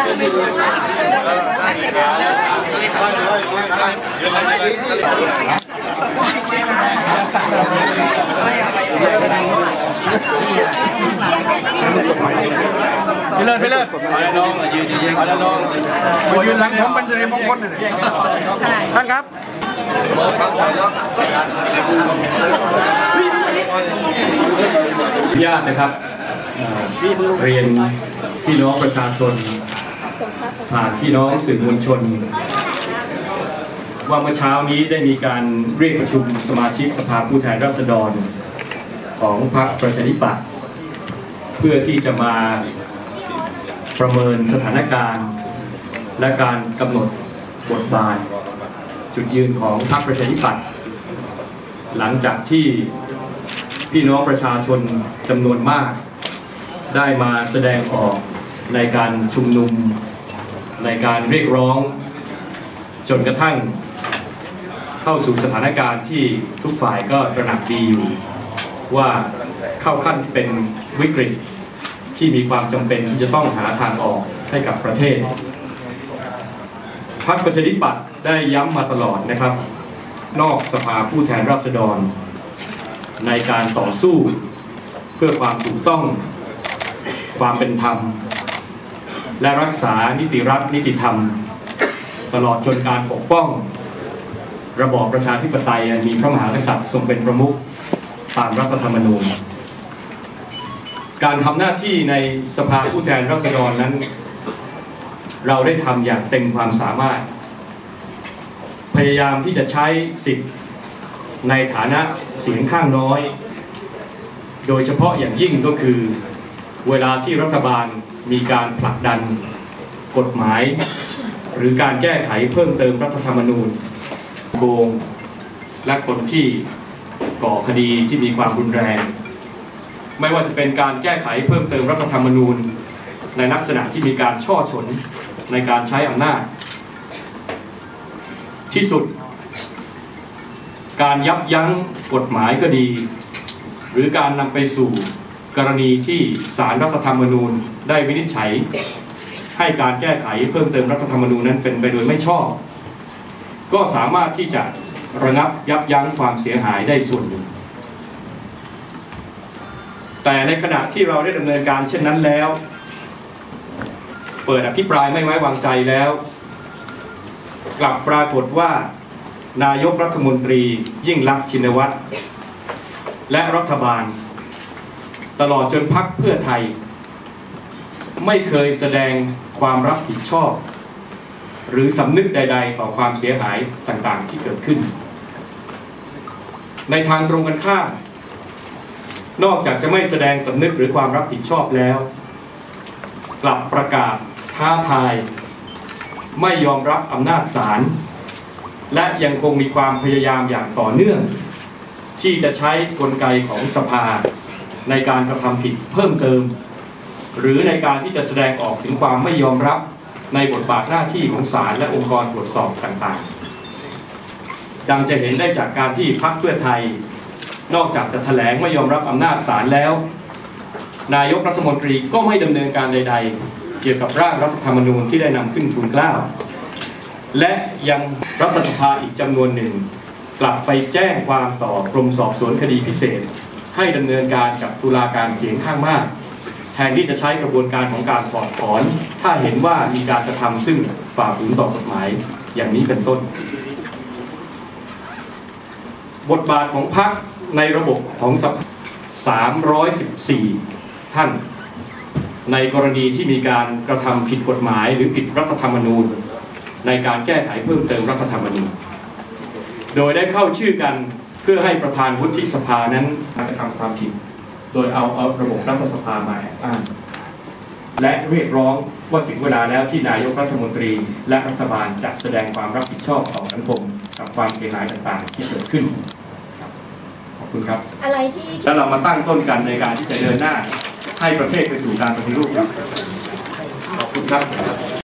ไปเลยไปเลยไปน้องมายืนยืนไปแล้วน้องมายืนหลังผมเป็นสิริมงคลเลยท่านครับญาตินะครับเรียนพี่น้องประชาชน ผ่านพี่น้องสื่อมวลชน ว่าเมื่อเช้านี้ได้มีการเรียกประชุมสมาชิกสภาผู้แทนราษฎร ของพรรคประชาธิปัตย์เพื่อที่จะมาประเมินสถานการณ์ และการกำหนดบทบาทจุดยืนของพรรคประชาธิปัตย์หลังจากที่พี่น้องประชาชนจำนวนมาก ได้มาแสดงออกในการชุมนุม ในการเรียกร้องจนกระทั่งเข้าสู่สถานการณ์ที่ทุกฝ่ายก็ตระหนักดีอยู่ว่าเข้าขั้นเป็นวิกฤตที่มีความจำเป็นที่จะต้องหาทางออกให้กับประเทศพรรคประชาธิปัตย์ได้ย้ำมาตลอดนะครับ นอกสภาผู้แทนราษฎร ในการต่อสู้เพื่อความถูกต้องความเป็นธรรม และรักษานิติรัฐนิติธรรม ตลอดจนการปกป้อง ระบอบประชาธิปไตยมีพระมหากษัตริย์ทรงเป็นประมุขตามรัฐธรรมนูญ การทำหน้าที่ในสภาผู้แทนราษฎรนั้น เราได้ทำอย่างเต็มความสามารถ พยายามที่จะใช้สิทธิ์ในฐานะเสียงข้างน้อย โดยเฉพาะอย่างยิ่งก็คือเวลาที่รัฐบาล มีการผลักดันกฎหมาย หรือการแก้ไขเพิ่มเติมรัฐธรรมนูญโกงและคนที่ก่อคดีที่มีความรุนแรง ไม่ว่าจะเป็นการแก้ไขเพิ่มเติมรัฐธรรมนูญ ในลักษณะที่มีการช่อฉนในการใช้อำนาจ ที่สุด การยับยั้งกฎหมายก็ดี หรือการนำไปสู่ กรณีที่สารรัฐธรรมนูญได้วินิจฉัย ให้การแก้ไขเพิ่มเติมรัฐธรรมนูญนั้นเป็นไปโดยไม่ชอบ ก็สามารถที่จะระงับยับยั้งความเสียหายได้ส่วนหนึ่ง แต่ในขณะที่เราได้ดำเนินการเช่นนั้นแล้ว เปิดอภิปรายไม่ไว้วางใจแล้ว กลับปรากฏว่า นายกรัฐมนตรียิ่งลักษณ์ชินวัตรและรัฐบาล ตลอดจนพักเพื่อไทย ไม่เคยแสดงความรับผิดชอบ หรือสำนึกใด ๆ ต่อความเสียหายต่างๆที่เกิดขึ้น ในทางตรงกันข้ามนอกจากจะไม่แสดงสำนึกหรือความรับผิดชอบแล้ว กลับประกาศท้าทาย ไม่ยอมรับอำนาจศาลและยังคงมีความพยายามอย่างต่อเนื่อง ที่จะใช้กลไกของสภา ในการกระทำผิดเพิ่มเติม หรือในการที่จะแสดงออกถึงความไม่ยอมรับในบทบาทหน้าที่ของศาลและองค์กรตรวจสอบต่างๆ ดังจะเห็นได้จากการที่พรรคเพื่อไทย นอกจากจะแถลงไม่ยอมรับอำนาจศาลแล้ว นายกรัฐมนตรีก็ไม่ดำเนินการใด ๆ เกี่ยวกับร่างรัฐธรรมนูญที่ได้นำขึ้นทูลเกล้า และยังรัฐสภาอีกจำนวนหนึ่ง กลับไปแจ้งความต่อกรมสอบสวนคดีพิเศษ ให้ดำเนินการกับตุลาการเสียงข้างมากแทนที่จะใช้กระบวนการของการถอดถอน ถ้าเห็นว่ามีการกระทำซึ่งฝ่าฝืนต่อกฎหมายอย่างนี้เป็นต้น บทบาทของพรรคในระบบของสภา314ท่าน ในกรณีที่มีการกระทำผิดกฎหมาย หรือผิดรัฐธรรมนูญ ในการแก้ไขเพิ่มเติมรัฐธรรมนูญ โดยได้เข้าชื่อกัน เพื่อให้ประธานวุฒิสภานั้นกระทำความผิด โดยเอาเอาระบบรัฐสภามาแอบอ้างและเรียกร้องว่าถึงเวลาแล้วที่นายกรัฐมนตรีและรัฐบาลจะแสดงความรับผิดชอบต่อสังคมกับความเสียหายต่างๆ ที่เกิดขึ้นครับขอบคุณครับ อะไรที่แล้วเรามาตั้งต้นกันในการที่จะเดินหน้าให้ประเทศไปสู่การปฏิรูปครับขอบคุณครับ